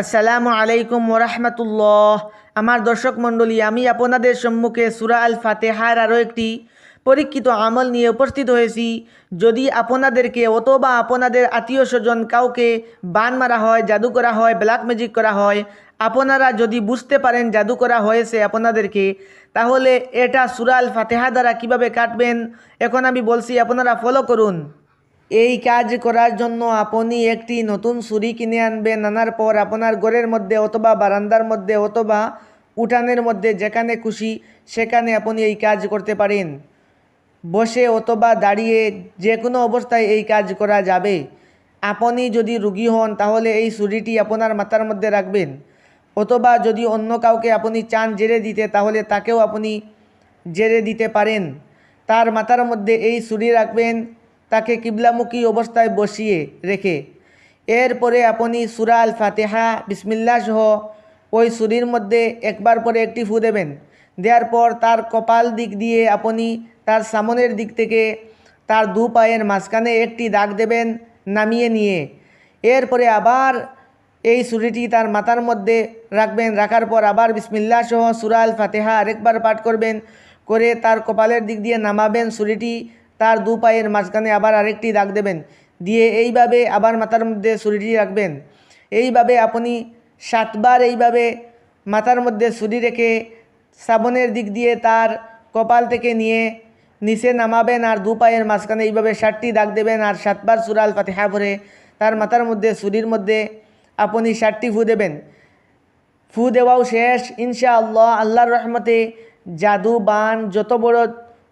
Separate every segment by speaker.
Speaker 1: আসসালামু আলাইকুম ওরহমতুল্লাহ আমার দর্শক মণ্ডলী, আমি আপনাদের সম্মুখে সুরা আল ফাতেহার আরও একটি পরীক্ষিত আমল নিয়ে উপস্থিত হয়েছি। যদি আপনাদেরকে অথবা আপনাদের আত্মীয় স্বজন কাউকে বান মারা হয়, জাদু করা হয় ব্ল্যাক ম্যাজিক করা হয়, আপনারা যদি বুঝতে পারেন জাদু করা হয়েছে আপনাদেরকে, তাহলে এটা সুরা আল ফাতেহা দ্বারা কীভাবে কাটবেন, এখন আমি বলছি আপনারা ফলো করুন। এই কাজ করার জন্য আপনি একটি নতুন ছুরি কিনে আনবেন। আনার পর আপনার ঘরের মধ্যে অথবা বারান্দার মধ্যে অথবা উঠানের মধ্যে যেখানে খুশি সেখানে আপনি এই কাজ করতে পারেন। বসে অথবা দাঁড়িয়ে যে কোনো অবস্থায় এই কাজ করা যাবে। আপনি যদি রুগী হন, তাহলে এই ছুরিটি আপনার মাথার মধ্যে রাখবেন। অথবা যদি অন্য কাউকে আপনি চান জেরে দিতে, তাহলে তাকেও আপনি জেরে দিতে পারেন। তার মাথার মধ্যে এই ছুরি রাখবেন। তাকে কিবলামুখী অবস্থায় বসিয়ে রেখে। এরপরে আপনি সুরা আল ফাতেহা বিসমিল্লা সহ ওই ছুরির মধ্যে একবার পরে একটি ফু দেবেন। দেওয়ার পর তার কপাল দিক দিয়ে আপনি তার সামনের দিক থেকে তার দু পায়ের মাঝখানে একটি দাগ দেবেন নামিয়ে নিয়ে। এরপরে আবার এই ছুরিটি তার মাথার মধ্যে রাখবেন। রাখার পর আবার বিসমিল্লা সহ সুরা আল ফাতেহা আরেকবার পাঠ করবেন। করে তার কপালের দিক দিয়ে নামাবেন ছুরিটি তার দু পায়ের মাঝখানে আবার আরেকটি দাগ দেবেন। দিয়ে এইভাবে আবার মাথার মধ্যে ছুরিটি রাখবেন। এইভাবে আপনি সাতবার এইভাবে মাথার মধ্যে ছুরি রেখে শ্রাবণের দিক দিয়ে তার কপাল থেকে নিয়ে নিচে নামাবেন আর দু পায়ের মাঝখানে এইভাবে ষাটটি দাগ দেবেন আর সাতবার সুরাল ফাতেহা ভরে তার মাথার মধ্যে ছুরির মধ্যে আপনি ষাটটি ফু দেবেন। ফু দেওয়াও শেষ। ইনশাআল্লাহ আল্লাহর রহমতে জাদু বান যত বড়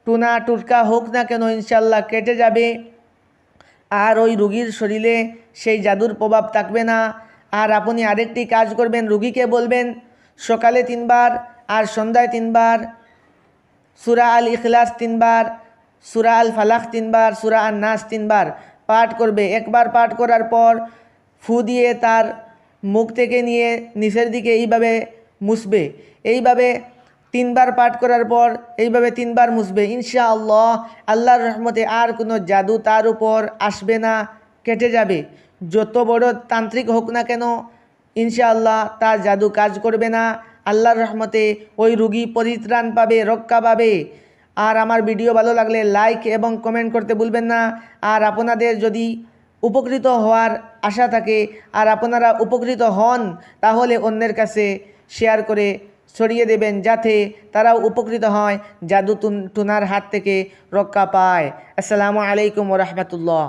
Speaker 1: টুনা টুটকা হোক না কেন, ইনশাল্লাহ কেটে যাবে। আর ওই রুগীর শরীরে সেই জাদুর প্রভাব থাকবে না। আর আপনি আরেকটি কাজ করবেন, রুগীকে বলবেন, সকালে তিনবার আর সন্ধ্যায় তিনবার, সুরা আল ইখলাস তিনবার, সুরা আল ফালাক তিনবার, সুরা আল নাস তিনবার পাঠ করবে। একবার পাঠ করার পর ফু দিয়ে তার মুখ থেকে নিয়ে নিচের দিকে এইভাবে মুছবে। এইভাবে তিনবার পাঠ করার পর এইভাবে তিনবার মুছবে। ইনশাআল্লাহ আল্লাহর রহমতে আর কোনো জাদু তার উপর আসবে না, কেটে যাবে। যত বড় তান্ত্রিক হোক না কেন, ইনশাআল্লাহ তার জাদু কাজ করবে না। আল্লাহর রহমতে ওই রুগী পরিত্রাণ পাবে, রক্ষা পাবে। আর আমার ভিডিও ভালো লাগলে লাইক এবং কমেন্ট করতে ভুলবেন না। আর আপনাদের যদি উপকৃত হওয়ার আশা থাকে, আর আপনারা উপকৃত হন, তাহলে অন্যের কাছে শেয়ার করে ছড়িয়ে দেবেন যাতে তারাও উপকৃত হয় জাদু টুনার হাত থেকে রক্ষা পায়। আসসালামু আলাইকুম রহমতুল্লাহ।